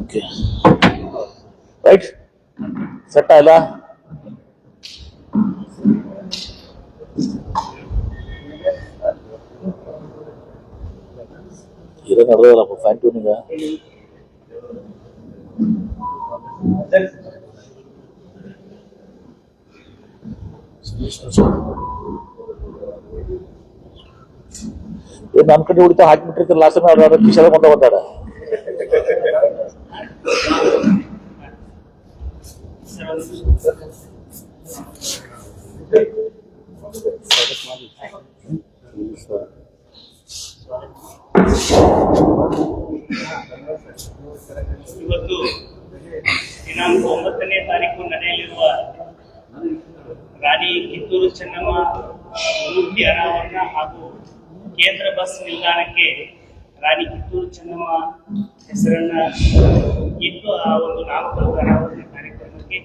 Okay right set ಇಲ್ಲ ಇದು ನಡೆದಲ್ಲಪ್ಪ fan ಟ್ಯೂನಿಂಗ ಏನ್ ನನ್ ಕಡೆ ಹೊಡಿತಾ ಹಾಕ್ಬಿಟ್ಟಿರ್ತಾರೆ ಲಾಸ್ಟ್ ಟೈಮ್ ಅವ್ರ ಕಿಶಾದ ಕೊಂಡ ಬಂದಾಡ ಇವತ್ತು ದಿನಾಂಕ ಒಂಬತ್ತನೇ ತಾರೀಕು ನಡೆಯಲಿರುವ ರಾಣಿ ಕಿತ್ತೂರು ಚೆನ್ನಮ್ಮ ಮೂರ್ತಿ ಅನಾವರಣ ಹಾಗೂ ಕೇಂದ್ರ ಬಸ್ ನಿಲ್ದಾಣಕ್ಕೆ ರಾಣಿ ಕಿತ್ತೂರು ಚೆನ್ನಮ್ಮ ಹೆಸರನ್ನ ಇಟ್ಟು ಆ ಒಂದು ನಾಮಕರಣ ಕಾರ್ಯಕ್ರಮಕ್ಕೆ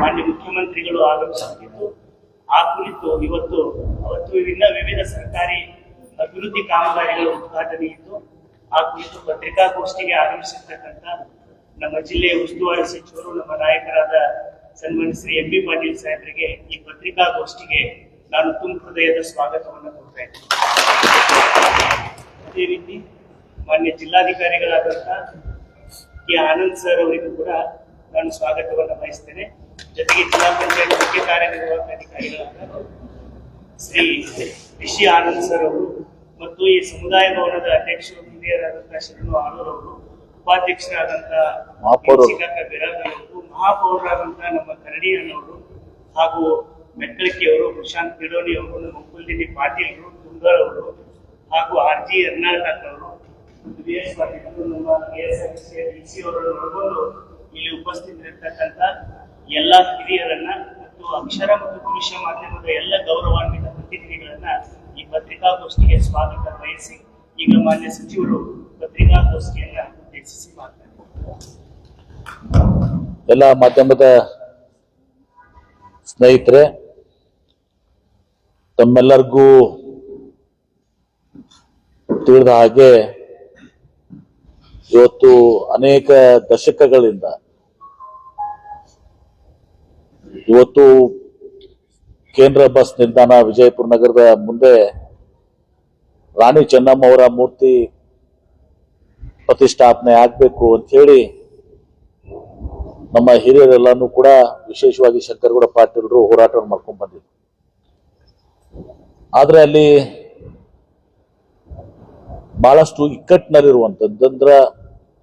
ಮಾನ್ಯ ಮುಖ್ಯಮಂತ್ರಿಗಳು ಆಗಮಿಸುತ್ತಿದ್ದು, ಆ ಕುರಿತು ಇವತ್ತು ಅವತ್ತು ವಿವಿಧ ವಿವಿಧ ಸರ್ಕಾರಿ ಅಭಿವೃದ್ಧಿ ಕಾಮಗಾರಿಗಳ ಉದ್ಘಾಟನೆ ಇದ್ದು, ಆ ಕುರಿತು ಪತ್ರಿಕಾಗೋಷ್ಠಿಗೆ ಆಗಮಿಸಿರ್ತಕ್ಕಂಥ ನಮ್ಮ ಜಿಲ್ಲೆಯ ಉಸ್ತುವಾರಿ ಸಚಿವರು, ನಮ್ಮ ನಾಯಕರಾದ ಸನ್ಮಾನ್ಯ ಶ್ರೀ ಎಂ ಬಿ ಪಾಟೀಲ್ ಸಾಹೇಬರಿಗೆ ಈ ಪತ್ರಿಕಾಗೋಷ್ಠಿಗೆ ನಾನು ತುಂಬ ಹೃದಯದ ಸ್ವಾಗತವನ್ನು ಕೊಡ್ತಾ ಇದ್ದೇನೆ. ಅದೇ ರೀತಿ ಮಾನ್ಯ ಜಿಲ್ಲಾಧಿಕಾರಿಗಳಾದಂತಹ ಕೆ ಆನಂದ್ ಸರ್ ಅವರಿಗೂ ಕೂಡ ನಾನು ಸ್ವಾಗತವನ್ನು ಬಯಸ್ತೇನೆ. ಜೊತೆಗೆ ಜಿಲ್ಲಾ ಪಂಚಾಯತ್ ಮುಖ್ಯ ಕಾರ್ಯನಿರ್ವಾಹಕ ಅಧಿಕಾರಿಗಳಾದ ಶ್ರೀ ರಿಷಿ ಆನಂದ್ ಸರ್ ಅವರು ಮತ್ತು ಈ ಸಮುದಾಯ ಭವನದ ಅಧ್ಯಕ್ಷರು ಹಿರಿಯರಾದಂತಹ ಶರಣು ಆಳೂರ್ ಅವರು ಉಪಾಧ್ಯಕ್ಷರಾದಂತಹ ಬಿರಾದರ್ ಅವರು ಮಹಾಪೌರರಾದಂತಹ ನಮ್ಮ ಕರಡಿಯನ್ನವರು ಹಾಗೂ ಮೆಕ್ಕಳಿಕೆಯವರು ಪ್ರಶಾಂತ್ ಪಿಡೋನಿ ಅವರು ನಮ್ಮ ಪಾಟೀಲ್ ಅವರು ತುಂಗರ್ ಅವರು ಹಾಗೂ ಆರ್ ಜಿ ಎರ್ನಾಳ್ ಅವರು ಎಸ್ ಎಸ್ ಸಿ ಅವರನ್ನು ಒಳಗೊಂಡು ಇಲ್ಲಿ ಉಪಸ್ಥಿತರಿರ್ತಕ್ಕಂಥ ಎಲ್ಲ ಹಿರಿಯರನ್ನ ಮತ್ತು ಅಕ್ಷರ ಮತ್ತು ಪುರುಷ ಮಾಧ್ಯಮದ ಎಲ್ಲ ಗೌರವಾನ್ವಿತ ಪ್ರತಿನಿಧಿಗಳನ್ನ ಈ ಪತ್ರಿಕಾಗೋಷ್ಠಿಗೆ ಸ್ವಾಗತ ಬಯಸಿ ಈಗ ಮಾನ್ಯ ಸಚಿವರು ಪತ್ರಿಕಾಗೋಷ್ಠಿಯನ್ನ ಉದ್ದೇಶಿಸಿ ಎಲ್ಲ ಮಾಧ್ಯಮದ ಸ್ನೇಹಿತರೆ, ತಮ್ಮೆಲ್ಲರಿಗೂ ತಿಳಿದ ಹಾಗೆ ಇವತ್ತು ಅನೇಕ ದಶಕಗಳಿಂದ ಇವತ್ತು ಕೇಂದ್ರ ಬಸ್ ನಿಲ್ದಾಣ ವಿಜಯಪುರ ನಗರದ ಮುಂದೆ ರಾಣಿ ಚೆನ್ನಮ್ಮ ಅವರ ಮೂರ್ತಿ ಪ್ರತಿಷ್ಠಾಪನೆ ಆಗ್ಬೇಕು ಅಂತ ಹೇಳಿ ನಮ್ಮ ಹಿರಿಯರೆಲ್ಲಾನು ಕೂಡ ವಿಶೇಷವಾಗಿ ಶಂಕರಗೌಡ ಪಾಟೀಲರು ಹೋರಾಟವನ್ನು ಮಾಡ್ಕೊಂಡು ಬಂದಿದ್ರು. ಆದ್ರೆ ಅಲ್ಲಿ ಬಹಳಷ್ಟು ಅಂದ್ರೆ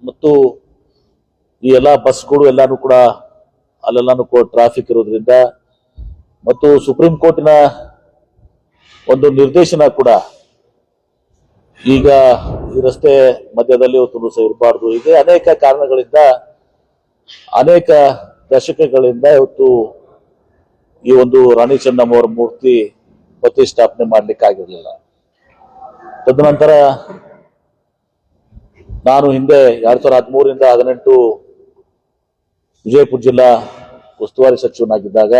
ಮತ್ತು ಈ ಎಲ್ಲಾ ಬಸ್ಗಳು ಎಲ್ಲಾನು ಕೂಡ ಅಲ್ಲೆಲ್ಲಾನು ಕೂಡ ಟ್ರಾಫಿಕ್ ಇರೋದ್ರಿಂದ ಮತ್ತು ಸುಪ್ರೀಂ ಕೋರ್ಟಿನ ಒಂದು ನಿರ್ದೇಶನ ಕೂಡ ಈಗ ಈ ರಸ್ತೆ ಮಧ್ಯದಲ್ಲಿ ಸಹ ಇರಬಾರ್ದು ಹೀಗೆ ಅನೇಕ ಕಾರಣಗಳಿಂದ, ಅನೇಕ ದಶಕಗಳಿಂದ ಇವತ್ತು ಈ ಒಂದು ರಾಣಿ ಚೆನ್ನಮ್ಮ ಅವರ ಮೂರ್ತಿ ಪ್ರತಿಷ್ಠಾಪನೆ ಮಾಡ್ಲಿಕ್ಕೆ ಆಗಿರಲಿಲ್ಲ ತದನಂತರ ನಾನು ಹಿಂದೆ ಎರಡ್ ಸಾವಿರದ ಹದಿಮೂರರಿಂದ ಹದಿನೆಂಟು ವಿಜಯಪುರ ಜಿಲ್ಲಾ ಉಸ್ತುವಾರಿ ಸಚಿವನಾಗಿದ್ದಾಗ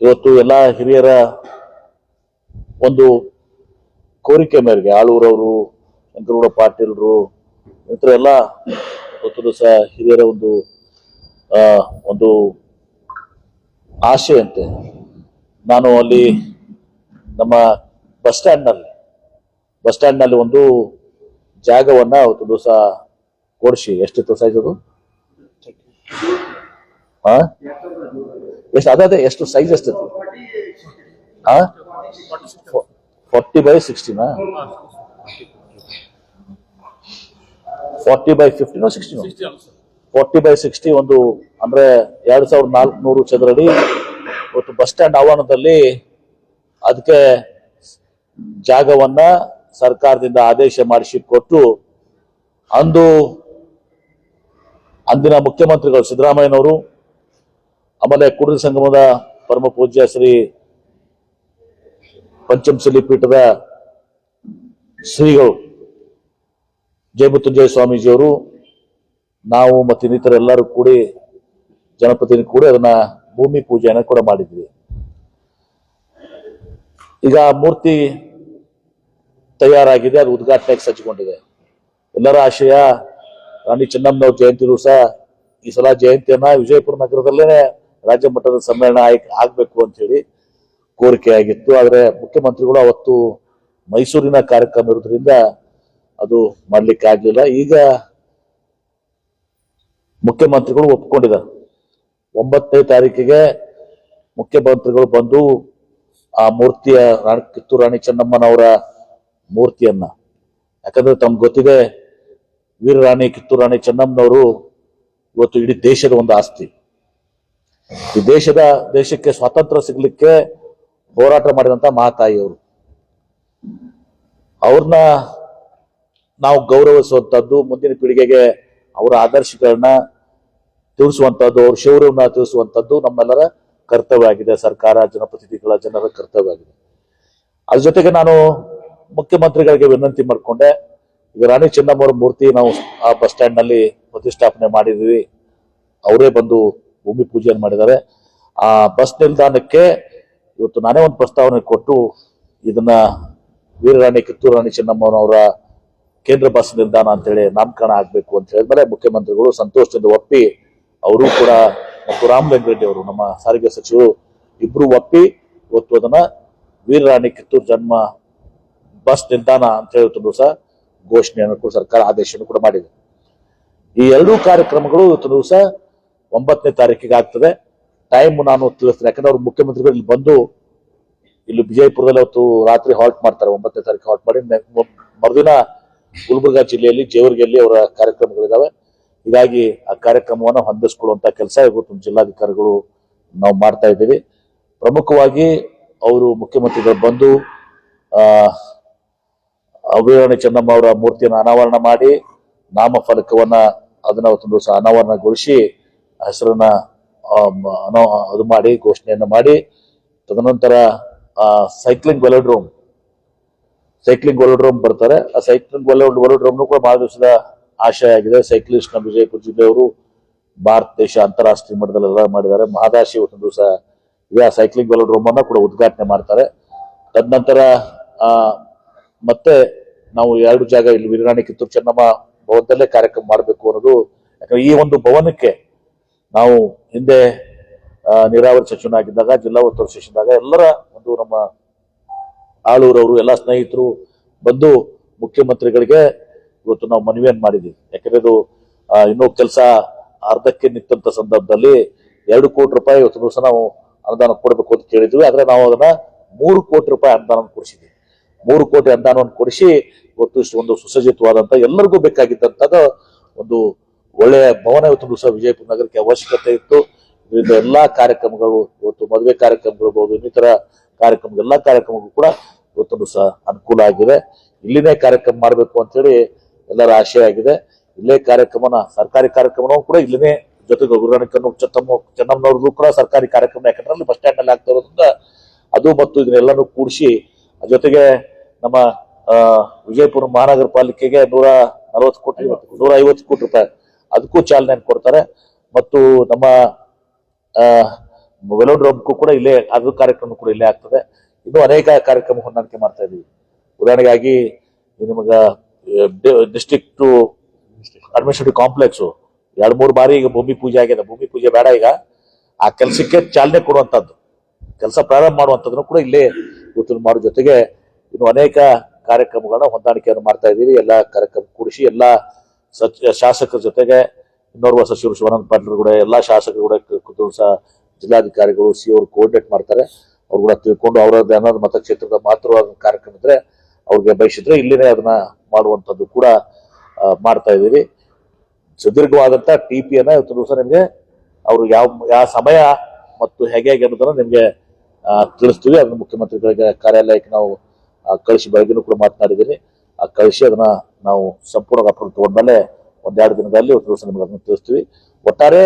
ಇವತ್ತು ಎಲ್ಲ ಹಿರಿಯರ ಒಂದು ಕೋರಿಕೆ ಮೇರೆಗೆ ಆಳೂರವರು ಶಂಕರಗೌಡ ಪಾಟೀಲ್ರು ಎಲ್ಲ ಇವತ್ತು ಸಹ ಹಿರಿಯರ ಒಂದು ಒಂದು ಆಶೆಯಂತೆ. ನಾನು ಅಲ್ಲಿ ನಮ್ಮ ಬಸ್ ಸ್ಟ್ಯಾಂಡ್ನಲ್ಲಿ ಬಸ್ ಸ್ಟ್ಯಾಂಡ್ನಲ್ಲಿ ಒಂದು ಜಾಗವನ್ನ ಅವತ್ತು ದಿವಸ ಕೊಡಿಸಿ ಎಷ್ಟಿತ್ತು ಸೈಜ್ ಅದು? ಹಾ ಎಷ್ಟು ಅದೇ ಅದೇ ಎಷ್ಟು ಸೈಜ್ ಎಷ್ಟಿತ್ತು ಹಾ ಫಾರ್ಟಿ ಬೈ ಸಿಕ್ಸ್ಟಿನ ಫಾರ್ಟಿ ಬೈ ಫಿಫ್ಟಿನ ಸಿಕ್ಸ್ಟಿನ ಫಾರ್ಟಿ ಬೈ ಸಿಕ್ಸ್ಟಿ ಒಂದು ಅಂದ್ರೆ ಎರಡ್ ಸಾವಿರದ ನಾಲ್ಕುನೂರು ಚದರಡಿ ಇವತ್ತು ಬಸ್ ಸ್ಟ್ಯಾಂಡ್ ಆವರಣದಲ್ಲಿ ಅದಕ್ಕೆ ಜಾಗವನ್ನ ಸರ್ಕಾರದಿಂದ ಆದೇಶ ಮಾಡಿಸಿ ಕೊಟ್ಟು ಅಂದು ಅಂದಿನ ಮುಖ್ಯಮಂತ್ರಿಗಳು ಸಿದ್ದರಾಮಯ್ಯನವರು, ಆಮೇಲೆ ಕುಡಿದ ಸಂಗಮದ ಪರಮ ಪೂಜ್ಯ ಶ್ರೀ ಪಂಚಮಶಲಿ ಪೀಠದ ಶ್ರೀಗಳು ಜಯಮೃತ್ಯುಂಜಯ ಸ್ವಾಮೀಜಿಯವರು, ನಾವು ಮತ್ತು ಇನ್ನಿತರೆಲ್ಲರೂ ಕೂಡಿ ಜನಪತಿ ಕೂಡಿ ಅದನ್ನ ಭೂಮಿ ಪೂಜೆಯನ್ನು ಕೂಡ ಮಾಡಿದ್ವಿ. ಈಗ ಮೂರ್ತಿ ತಯಾರಾಗಿದೆ, ಅದು ಉದ್ಘಾಟನೆಗೆ ಸಜ್ಜುಗೊಂಡಿದೆ ಎಲ್ಲರ ಆಶಯ, ರಾಣಿ ಚೆನ್ನಮ್ಮನವ್ರ ಜಯಂತಿ ದಿವಸ ಈ ಸಲ ಜಯಂತಿಯನ್ನ ವಿಜಯಪುರ ನಗರದಲ್ಲೇ ರಾಜ್ಯ ಮಟ್ಟದ ಸಮ್ಮೇಳನ ಆಯ್ಕೆ ಆಗ್ಬೇಕು ಅಂತ ಹೇಳಿ ಕೋರಿಕೆ ಆಗಿತ್ತು ಆದ್ರೆ ಮುಖ್ಯಮಂತ್ರಿಗಳು ಅವತ್ತು ಮೈಸೂರಿನ ಕಾರ್ಯಕ್ರಮ ಇರೋದ್ರಿಂದ ಅದು ಮಾಡ್ಲಿಕ್ಕೆ ಆಗಲಿಲ್ಲ. ಈಗ ಮುಖ್ಯಮಂತ್ರಿಗಳು ಒಪ್ಕೊಂಡಿದ್ದಾರೆ. ಒಂಬತ್ತನೇ ತಾರೀಕಿಗೆ ಮುಖ್ಯಮಂತ್ರಿಗಳು ಬಂದು ಆ ಮೂರ್ತಿಯ ರಾಣಿ ಕಿತ್ತೂರು ರಾಣಿ ಚೆನ್ನಮ್ಮನವರ ಮೂರ್ತಿಯನ್ನ. ಯಾಕಂದ್ರೆ ತಮ್ಗೆ ಗೊತ್ತಿದೆ, ವೀರರಾಣಿ ಕಿತ್ತೂರು ರಾಣಿ ಚೆನ್ನಮ್ಮನವರು ಇವತ್ತು ಇಡೀ ದೇಶದ ಒಂದು ಆಸ್ತಿ. ಈ ದೇಶದ ದೇಶಕ್ಕೆ ಸ್ವಾತಂತ್ರ್ಯ ಸಿಗ್ಲಿಕ್ಕೆ ಹೋರಾಟ ಮಾಡಿದಂತ ಮಹಾತಾಯಿಯವರು ಅವ್ರನ್ನ ನಾವು ಗೌರವಿಸುವಂಥದ್ದು ಮುಂದಿನ ಪೀಳಿಗೆಗೆ ಅವರ ಆದರ್ಶಗಳನ್ನ ತಿಳಿಸುವಂಥದ್ದು ಅವ್ರ ಶೌರ್ಯವನ್ನ ತಿಳಿಸುವಂಥದ್ದು ನಮ್ಮೆಲ್ಲರ ಕರ್ತವ್ಯ ಆಗಿದೆ. ಸರ್ಕಾರ, ಜನಪ್ರತಿನಿಧಿಗಳ, ಜನರ ಕರ್ತವ್ಯ ಆಗಿದೆ. ಅದ್ರ ಜೊತೆಗೆ ನಾನು ಮುಖ್ಯಮಂತ್ರಿಗಳಿಗೆ ವಿನಂತಿ ಮಾಡಿಕೊಂಡೆ, ಈಗ ರಾಣಿ ಚೆನ್ನಮ್ಮವ್ರ ಮೂರ್ತಿ ನಾವು ಆ ಬಸ್ ಸ್ಟ್ಯಾಂಡ್ನಲ್ಲಿ ಪ್ರತಿಷ್ಠಾಪನೆ ಮಾಡಿದ್ವಿ ಅವರೇ ಬಂದು ಭೂಮಿ ಪೂಜೆಯನ್ನು ಮಾಡಿದ್ದಾರೆ. ಆ ಬಸ್ ನಿಲ್ದಾಣಕ್ಕೆ ಇವತ್ತು ನಾನೇ ಒಂದು ಪ್ರಸ್ತಾವನೆ ಕೊಟ್ಟು ಇದನ್ನ ವೀರರಾಣಿ ಕಿತ್ತೂರು ರಾಣಿ ಚೆನ್ನಮ್ಮನವರ ಕೇಂದ್ರ ಬಸ್ ನಿಲ್ದಾಣ ಅಂತೇಳಿ ನಾಮಕರಣ ಆಗಬೇಕು ಅಂತ ಹೇಳಿದ್ಮೇಲೆ ಮುಖ್ಯಮಂತ್ರಿಗಳು ಸಂತೋಷದಿಂದ ಒಪ್ಪಿ ಅವರು ಕೂಡ ಮತ್ತು ರಾಮಲಿಂಗರೆಡ್ಡಿ ಅವರು ನಮ್ಮ ಸಾರಿಗೆ ಸಚಿವರು ಇಬ್ರು ಒಪ್ಪಿ ಇವತ್ತು ಅದನ್ನ ವೀರರಾಣಿ ಕಿತ್ತೂರು ಜನ್ಮ ಬಸ್ ನಿಲ್ದಾಣ ಅಂತ ಹೇಳ್ತಿದ್ರು ಸಹ ಘೋಷಣೆಯನ್ನು ಕೂಡ ಸರ್ಕಾರ ಆದೇಶವನ್ನು ಕೂಡ ಮಾಡಿದೆ. ಈ ಎರಡೂ ಕಾರ್ಯಕ್ರಮಗಳು ಇವತ್ತು ದಿವಸ ಒಂಬತ್ತನೇ ತಾರೀಕಿಗೆ ಆಗ್ತದೆ. ಟೈಮ್ ನಾನು ತಿಳಿಸ್ತೇನೆ, ಯಾಕಂದ್ರೆ ಅವ್ರು ಮುಖ್ಯಮಂತ್ರಿಗಳು ಇಲ್ಲಿ ಬಂದು ಇಲ್ಲಿ ವಿಜಯಪುರದಲ್ಲಿ ಅವತ್ತು ರಾತ್ರಿ ಹಾಲ್ಟ್ ಮಾಡ್ತಾರೆ, ಒಂಬತ್ತನೇ ತಾರೀಕು ಹಾಲ್ಟ್ ಮಾಡಿ. ಮರುದಿನ ಗುಲ್ಬರ್ಗಾ ಜಿಲ್ಲೆಯಲ್ಲಿ, ಜೇವರ್ಗಿಯಲ್ಲಿ ಅವರ ಕಾರ್ಯಕ್ರಮಗಳಿದಾವೆ. ಹೀಗಾಗಿ ಆ ಕಾರ್ಯಕ್ರಮವನ್ನು ಹೊಂದಿಸ್ಕೊಳ್ಳುವಂತ ಕೆಲಸ ಇವತ್ತು ಜಿಲ್ಲಾಧಿಕಾರಿಗಳು ನಾವು ಮಾಡ್ತಾ ಇದ್ದೀವಿ. ಪ್ರಮುಖವಾಗಿ ಅವರು ಮುಖ್ಯಮಂತ್ರಿಗಳು ಬಂದು ಅಭಿರಾಣಿ ಚೆನ್ನಮ್ಮ ಅವರ ಮೂರ್ತಿಯನ್ನು ಅನಾವರಣ ಮಾಡಿ ನಾಮಫಲಕವನ್ನ ಅದನ್ನ ಅವತ್ತು ದಿವಸ ಅನಾವರಣಗೊಳಿಸಿ ಹೆಸರನ್ನ ಅದು ಮಾಡಿ, ಘೋಷಣೆಯನ್ನು ಮಾಡಿ, ತದನಂತರ ಸೈಕ್ಲಿಂಗ್ ವೆಲೋಡ್ರೋಮ್ ಸೈಕ್ಲಿಂಗ್ ವೆಲೋಡ್ರೋಮ್ ಬರ್ತಾರೆ. ಆ ಸೈಕ್ಲಿಂಗ್ ವೆಲೋಡ್ ವೆಲೋಡ್ರೋಮ್ ಕೂಡ ಬಹಳ ದಿವಸದ ಆಶಯ ಆಗಿದೆ. ಸೈಕ್ಲಿಸ್ಟ್ ನಮ್ಮ ವಿಜಯಪುರ ಜಿಲ್ಲೆಯವರು ಭಾರತ, ದೇಶ ಅಂತಾರಾಷ್ಟ್ರೀಯ ಮಟ್ಟದಲ್ಲೆಲ್ಲ ಮಾಡಿದ್ದಾರೆ. ಮಹದಾಶಿ ಒಂದು ದಿವಸ ಆ ಸೈಕ್ಲಿಂಗ್ ವೆಲೋಡ್ರೋಮ್ ಅನ್ನ ಕೂಡ ಉದ್ಘಾಟನೆ ಮಾಡ್ತಾರೆ. ತದನಂತರ ಮತ್ತೆ ನಾವು ಎರಡು ಜಾಗ ಇಲ್ಲಿ ವೀರರಾಣಿ ಕಿತ್ತೂರು ಚೆನ್ನಮ್ಮ ಭವನದಲ್ಲೇ ಕಾರ್ಯಕ್ರಮ ಮಾಡಬೇಕು ಅನ್ನೋದು. ಯಾಕಂದ್ರೆ ಈ ಒಂದು ಭವನಕ್ಕೆ ನಾವು ಹಿಂದೆ ನೀರಾವರಿ ಸಚಿವನಾಗಿದ್ದಾಗ, ಜಿಲ್ಲಾ ಉಸ್ತುವಾರಿ ಸಚಿವನಾಗ ಎಲ್ಲರ ಒಂದು ನಮ್ಮ ಆಳೂರವರು, ಎಲ್ಲ ಸ್ನೇಹಿತರು ಬಂದು ಮುಖ್ಯಮಂತ್ರಿಗಳಿಗೆ ಇವತ್ತು ನಾವು ಮನವಿಯನ್ನು ಮಾಡಿದ್ದೀವಿ. ಯಾಕಂದ್ರೆ ಇದು ಇನ್ನೂ ಕೆಲಸ ಅರ್ಧಕ್ಕೆ ನಿಂತ ಸಂದರ್ಭದಲ್ಲಿ ಎರಡು ಕೋಟಿ ರೂಪಾಯಿ ಇವತ್ತು ದಿವಸ ನಾವು ಅನುದಾನ ಕೊಡಬೇಕು ಅಂತ ಕೇಳಿದ್ವಿ ಆದ್ರೆ ನಾವು ಅದನ್ನ ಮೂರು ಕೋಟಿ ರೂಪಾಯಿ ಅನುದಾನ ಕೊಡಿಸಿದ್ವಿ ಮೂರು ಕೋಟಿ ಅನುದಾನವನ್ನು ಕೊಡಿಸಿ ಇವತ್ತು ಒಂದು ಸುಸಜ್ಜಿತವಾದಂತ ಎಲ್ಲರಿಗೂ ಬೇಕಾಗಿದ್ದಂಥದ್ದು ಒಂದು ಒಳ್ಳೆಯ ಭವನ ಇವತ್ತು ಸಹ ವಿಜಯಪುರ ನಗರಕ್ಕೆ ಅವಶ್ಯಕತೆ ಇತ್ತು. ಇದರಿಂದ ಎಲ್ಲಾ ಕಾರ್ಯಕ್ರಮಗಳು ಇವತ್ತು ಮದುವೆ ಕಾರ್ಯಕ್ರಮಗಳಿರ್ಬೋದು ಇನ್ನಿತರ ಕಾರ್ಯಕ್ರಮ ಎಲ್ಲಾ ಕಾರ್ಯಕ್ರಮಗಳು ಕೂಡ ಇವತ್ತು ಸಹ ಅನುಕೂಲ ಆಗಿದೆ. ಇಲ್ಲಿನೇ ಕಾರ್ಯಕ್ರಮ ಮಾಡಬೇಕು ಅಂತ ಹೇಳಿ ಎಲ್ಲರ ಆಶಯ ಆಗಿದೆ. ಇಲ್ಲೇ ಕಾರ್ಯಕ್ರಮನ, ಸರ್ಕಾರಿ ಕಾರ್ಯಕ್ರಮನೂ ಕೂಡ ಇಲ್ಲಿನೇ ಜೊತೆಗೆ ಗುರುರಾಣಿ ಕಣ್ಣು ಚೆನ್ನಮ್ಮ ಚೆನ್ನಮ್ಮನವ್ರದ್ದು ಕೂಡ ಸರ್ಕಾರಿ ಕಾರ್ಯಕ್ರಮ ಯಾಕಂದ್ರೆ ಅಲ್ಲಿ ಬಸ್ ಸ್ಟ್ಯಾಂಡ್ ಅಲ್ಲಿ ಆಗ್ತಾ ಇರೋದ್ರಿಂದ ಅದು ಮತ್ತು ಇದನ್ನೆಲ್ಲನೂ ಕೂಡಿಸಿ ಜೊತೆಗೆ ನಮ್ಮ ವಿಜಯಪುರ ಮಹಾನಗರ ಪಾಲಿಕೆಗೆ ನೂರ ನಲವತ್ತು ಕೋಟಿ, ನೂರ ಐವತ್ತು ಕೋಟಿ ರೂಪಾಯಿ ಅದಕ್ಕೂ ಚಾಲನೆ ಕೊಡ್ತಾರೆ. ಮತ್ತು ನಮ್ಮ ವೆಲೋಡ್ರೋಮ್ಗೂ ಕೂಡ ಇಲ್ಲೇ ಅದ್ರ ಕಾರ್ಯಕ್ರಮ ಕೂಡ ಇಲ್ಲೇ ಆಗ್ತದೆ. ಇನ್ನು ಅನೇಕ ಕಾರ್ಯಕ್ರಮ ಹೊಂದಾಣಿಕೆ ಮಾಡ್ತಾ ಇದೀವಿ ಉದಾಹರಣೆಗಾಗಿ ನಿಮಗೆ ಡಿಸ್ಟಿಕ್ ಟು ಅಡ್ಮಿನಿಸ್ಟ್ರೇಟಿವ್ ಕಾಂಪ್ಲೆಕ್ಸ್. ಎರಡು ಮೂರು ಬಾರಿ ಈಗ ಭೂಮಿ ಪೂಜೆ ಆಗಿದೆ. ಭೂಮಿ ಪೂಜೆ ಬೇಡ ಈಗ. ಆ ಕೆಲಸಕ್ಕೆ ಚಾಲನೆ ಕೊಡುವಂತದ್ದು ಕೆಲಸ ಪ್ರಾರಂಭ ಮಾಡುವಂಥದ್ದನ್ನು ಕೂಡ ಇಲ್ಲೇ ಇವತ್ತು ಮಾಡೋ ಜೊತೆಗೆ ಇನ್ನು ಅನೇಕ ಕಾರ್ಯಕ್ರಮಗಳನ್ನ ಹೊಂದಾಣಿಕೆಯನ್ನು ಮಾಡ್ತಾ ಇದ್ದೀವಿ. ಎಲ್ಲ ಕಾರ್ಯಕ್ರಮ ಕೂಡಿಸಿ ಎಲ್ಲ ಸಚಿವ ಶಾಸಕರ ಜೊತೆಗೆ ಇನ್ನೋರ್ವ ಸಚಿವರು ಶಿವಾನಂದ ಪಾಟೀಲ್ ಕೂಡ, ಎಲ್ಲ ಶಾಸಕರು ಕೂಡ ಕೂತು ಸಹ ಜಿಲ್ಲಾಧಿಕಾರಿಗಳು ಸಿ ಅವರು ಕೋಆರ್ಡಿನೇಟ್ ಮಾಡ್ತಾರೆ. ಅವ್ರು ಕೂಡ ತಿಳ್ಕೊಂಡು ಅವರದ್ದು ಅನ್ನೋದು ಮತಕ್ಷೇತ್ರದ ಮಾತ್ರವಾದ ಕಾರ್ಯಕ್ರಮ ಇದ್ರೆ ಅವ್ರಿಗೆ ಬಯಸಿದ್ರೆ ಇಲ್ಲಿನೇ ಅದನ್ನ ಮಾಡುವಂಥದ್ದು ಕೂಡ ಮಾಡ್ತಾ ಇದ್ದೀವಿ. ಸುದೀರ್ಘವಾದಂತ ಟಿ ಪಿಯನ್ನ ಇವತ್ತು ದಿವಸ ನಿಮಗೆ, ಅವರು ಯಾವ ಯಾವ ಸಮಯ ಮತ್ತು ಹೇಗೆ ಹೇಗೆ ಅನ್ನೋದನ್ನ ನಿಮಗೆ ತಿಳಿಸ್ತೀವಿ. ಅದನ್ನ ಮುಖ್ಯಮಂತ್ರಿಗಳಿಗೆ ಕಾರ್ಯಾಲಯಕ್ಕೆ ನಾವು ಕಳಿಸಿ ಬೆಳಗ್ಗೆನೂ ಕೂಡ ಮಾತನಾಡಿದ್ದೀನಿ. ಆ, ಕಳಿಸಿ ಅದನ್ನ ನಾವು ಸಂಪೂರ್ಣ ಅಪ್ರೂವ್ ತಗೊಂಡ್ಮೇಲೆ ಒಂದೆರಡು ದಿನದಲ್ಲಿ ಒಂದು ದಿವಸ ನಿಮಗೆ ಅದನ್ನು ತಿಳಿಸ್ತೀವಿ. ಒಟ್ಟಾರೆ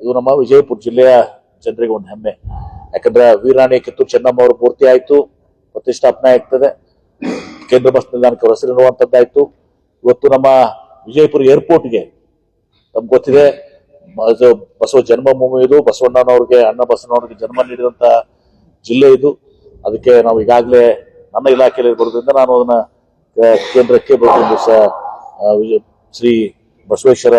ಇದು ನಮ್ಮ ವಿಜಯಪುರ ಜಿಲ್ಲೆಯ ಜನರಿಗೆ ಒಂದು ಹೆಮ್ಮೆ. ಯಾಕಂದ್ರೆ ವೀರಾಣಿ ಕಿತ್ತೂರು ಚೆನ್ನಮ್ಮ ಅವರು ಪೂರ್ತಿ ಆಯ್ತು, ಪ್ರತಿಷ್ಠಾಪನೆ ಆಗ್ತದೆ. ಕೇಂದ್ರ ಬಸ್ ನಿಲ್ದಾಣಕ್ಕೆ ಅವ್ರ ಹೆಸರಿಡುವಂತದ್ದಾಯ್ತು ಇವತ್ತು ನಮ್ಮ ವಿಜಯಪುರ ಏರ್ಪೋರ್ಟ್ಗೆ, ನಮ್ಗೆ ಗೊತ್ತಿದೆ ಬಸವ ಜನ್ಮಭೂಮಿ ಇದು. ಬಸವಣ್ಣನವ್ರಿಗೆ ಅಣ್ಣ ಬಸವಣ್ಣವ್ರಿಗೆ ಜನ್ಮ ನೀಡಿದಂತ ಜಿಲ್ಲೆ ಇದು. ಅದಕ್ಕೆ ನಾವು ಈಗಾಗಲೇ ನನ್ನ ಇಲಾಖೆಯಲ್ಲಿ ಬರೋದ್ರಿಂದ ನಾನು ಅದನ್ನ ಕೇಂದ್ರಕ್ಕೆ ಬರೋದು ದಿವಸ ಶ್ರೀ ಬಸವೇಶ್ವರ